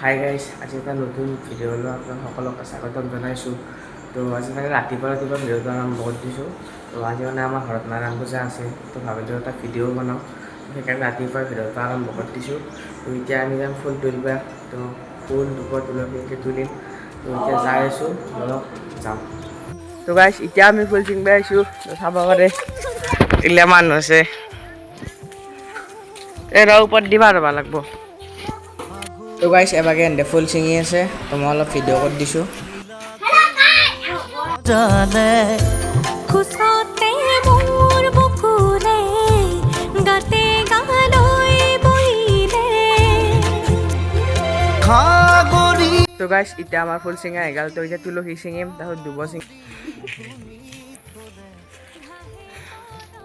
Hi guys আজি এটা নতুন ভিডিঅ'লৈ আপোনাক সকলোকে স্বাগতম জনাইছোঁ। তো আজি মানে ৰাতিপুৱা ৰাতিপুৱা ভিডিঅ'টো আৰম্ভ কৰি দিছোঁ। তো আজি মানে আমাৰ ঘৰত নাৰায়ণ পূজা আছে, তো ভাবিলোঁ এটা ভিডিঅ' বনাওঁ। সেইকাৰণে ৰাতিপুৱা ভিডিঅ'টো আৰম্ভ কৰি দিছোঁ। তো এতিয়া আমি যাম ফুল তুলিব। তো ফুল ধূপ তুলসীকে তুলিম। তো এতিয়া যাই আছোঁ বলক যাওঁ তো গাইছ এতিয়া আমি ফুল চিঙিব আহিছোঁ। চাব পাৰে এগিলা মানুহ আছে এৰা ওপৰত দিবা ৰ'ব লাগব। তো গাইছ এবাগে এনে ফুল ছিঙি আছে তো মই অলপ ভিডিঅ' কৰি দিছোঁ। তো গাইছ এতিয়া আমাৰ ফুল চিঙা আহি গ'ল তো এতিয়া তুলসী ছিঙিম তাৰপিছত দুব চিঙিম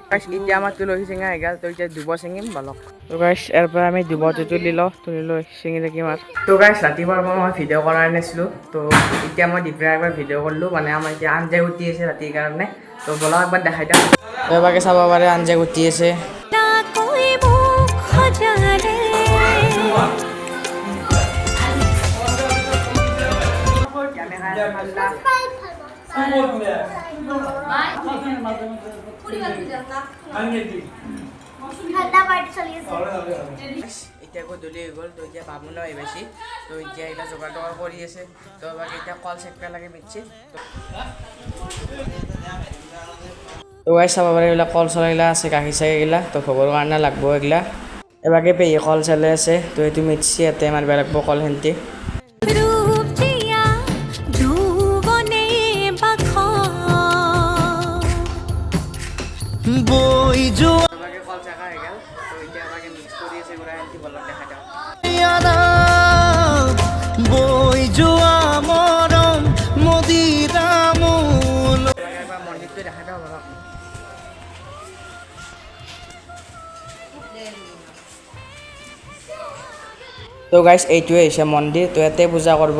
গাইছ এতিয়া আমাৰ তুলসী চিঙা আহি গ'ল তো এতিয়া দুব চিঙিম বলক। তো গাইছ ইয়াৰ পৰা আমি দুবটো তুলি লওঁ তুলি লৈ চিঙি থাকিম আৰু তো গাইছ ৰাতিপুৱাৰ পৰা মই ভিডিঅ' কৰা নাছিলোঁ তো এতিয়া মই দুপৰীয়া একবাৰ ভিডিঅ' কৰিলোঁ মানে আমাৰ এতিয়া আঞ্জা গুটি আছে ৰাতিৰ কাৰণে। তো বলক একবাৰ দেখাই দিওঁ এবাৰকে চাব পাৰে আঞ্জা গুটি আছে। এতিয়া গধূলি হৈ গ'ল তো এতিয়া বামুণো আহি পাইছি তো এতিয়া এইবিলাক যোগাৰ টোগাৰ কৰি আছে। তো বাকী এতিয়া কল চেকবা লাগে মিটছি। তো চাব পাৰে এইবিলাক কল চল এইগিলা আছে গাখীৰ এইগিলা তো ভোগৰ কাৰণে লাগব এইগিলা এবাকে পেহী কল চালে আছে, তো এইটো মিটছি, ইয়াতে মাৰিব লাগব কল সেন্তি। তো গাইছ এইটোৱে হৈছে মন্দিৰ তো ইয়াতে পূজা কৰিব।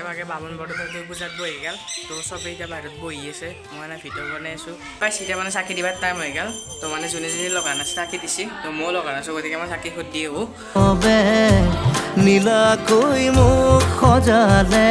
এবাকে বামুণ বৰদেউতাৰ পূজাত বহি গ'ল। তো চবেই এতিয়া বাহিৰত বহি আছে। মই মানে ভিডিঅ' বনাই আছোঁ। পাইছে এতিয়া মানে চাকি দিবার টাইম হৈ গ'ল। তো মানে যোনে যোনে লগা নাছে চাকি দিছে। তো ময়ো লগা নাছোঁ গতিকে মই চাকি সুধি আহোঁ। নীলাকৈ মোক সজালে।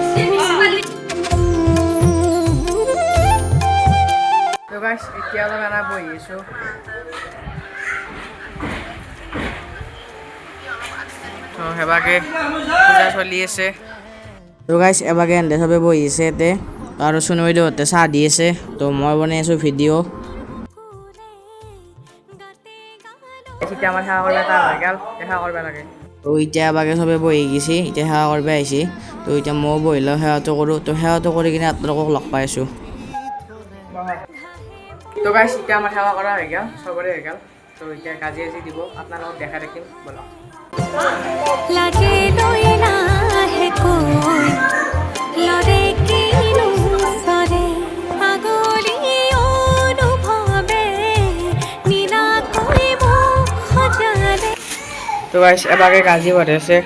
বহি আছোঁ তো সেবাকে পূজা চলি আছে। তো গাইছ এবাকে এনে চবে বহি আছে ইয়াতে আৰু চুনু বাইদেউহঁতে চাহ দি আছে। তো মই বনাই আছোঁ ভিডিঅ' এতিয়া আমাৰ সেৱা কৰিব তাৰ হৈ গ'ল। সেৱা কৰিব লাগে। তো এতিয়া এবাকে চবে বহি গৈছে এতিয়া সেৱা কৰিব আহিছে। তো এতিয়া ময়ো বহিলেও সেৱাটো কৰোঁ। তো সেৱাটো কৰি কিনে আপোনালোকক লগ পাই আছোঁ। তো গাইছ এতিয়া আমাৰ সেৱা কৰা হৈ গ'ল চবৰে হৈ গ'ল। তো এতিয়া কাজি আজি দিব আপোনালোকক দেখাই থাকিম বলক। লাজে লৈ নাহে কৈ লৰে কিনো চৰে? পাগলী অনুভৱে নীলাকৈ মোক সজালে তো গাইছ এবাকে গাজি বঢ়াইছে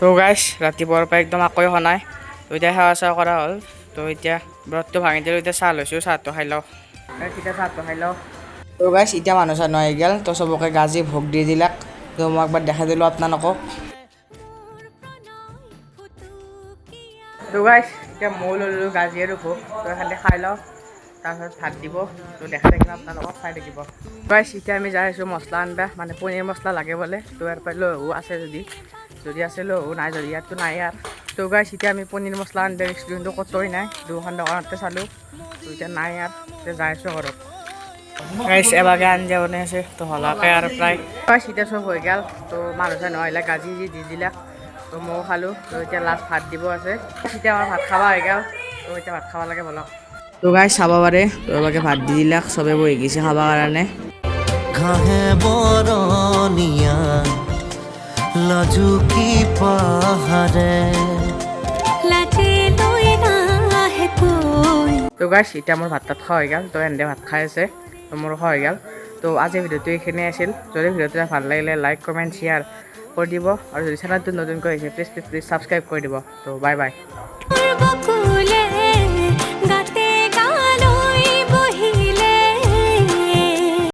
তো গাইছ ৰাতিপুৱাৰ পৰা একদম আকৌ শনাই তো এতিয়া সেৱা চেৱা কৰা হ'ল। তো এতিয়া ব্ৰতটো ভাঙি দিলোঁ এতিয়া চাহ লৈছোঁ চাহটো খাই লওঁ। এতিয়া চাহটো খাই লওঁ। তো গাইছ এতিয়া মানুহ চানুহ আহি গ'ল তো চবকে গাজি ভোগ দি দিলাক। তো মই একবাৰ দেখাই দিলোঁ আপোনালোকক। তো গাইছ এতিয়া ময়ো ল'লোঁ গাজি আৰু ভোগ তো খালি খাই লওঁ তাৰপিছত ভাত দিব। তো দেখাই থাকিম আপোনালোকক চাই থাকিব। গাইছ এতিয়া আমি যাই আছোঁ মছলা আনবা। মানে পনীৰ মছলা লাগে বোলে তো ইয়াৰ পৰা লৈ আহোঁ আছে যদি। যদি আছে লৈ আহোঁ নাই যদি ইয়াততো নাই আৰু। তো গাইছ এতিয়া আমি মছলা আনিব গৈছিলোঁ, কিন্তু ক'তোই নাই। দুখন দোকানতে চালোঁ তো এতিয়া নাই এতিয়া যাই আছোঁ ঘৰত। গাইছ এবাগে আঞ্জা বনাই আছে, তো হলাকে আৰু প্ৰায়। গাইছ এতিয়া চব হৈ গ'ল, তো মানুহ চানুহ আহিলে গাজি যি দি দিলাক তো ময়ো খালোঁ, তো এতিয়া লাষ্ট ভাত দিব আছে। এতিয়া আমাৰ ভাত খাব হৈ গ'ল, তো এতিয়া ভাত খাব লাগে বলক। তো তো গাই চাব পাৰে তোৰ বাকে ভাত দি দিলাক চবে বহি গৈছে খাবৰ কাৰণে। ঘাঁহে বৰণীয়া, লাজুকী পাহাৰে। তো গাইছ এতিয়া মোৰ ভাত তাত খোৱা হৈ গ'ল, তো এনে ভাত খাই আছে, তো মোৰ খোৱা হৈ গ'ল। তো আজি ভিডিঅ'টো এইখিনিয়ে আছিল। যদি ভিডিঅ'টো ভালো লাগিলে লাইক কমেণ্ট শ্বেয়াৰ কৰি দিব। আৰু যদি চেনেলটো নতুনকৈ আহিছে প্লিজ প্লিজ প্লিজ ছাবস্ক্ৰাইব কৰি দিব। তো বাই বাই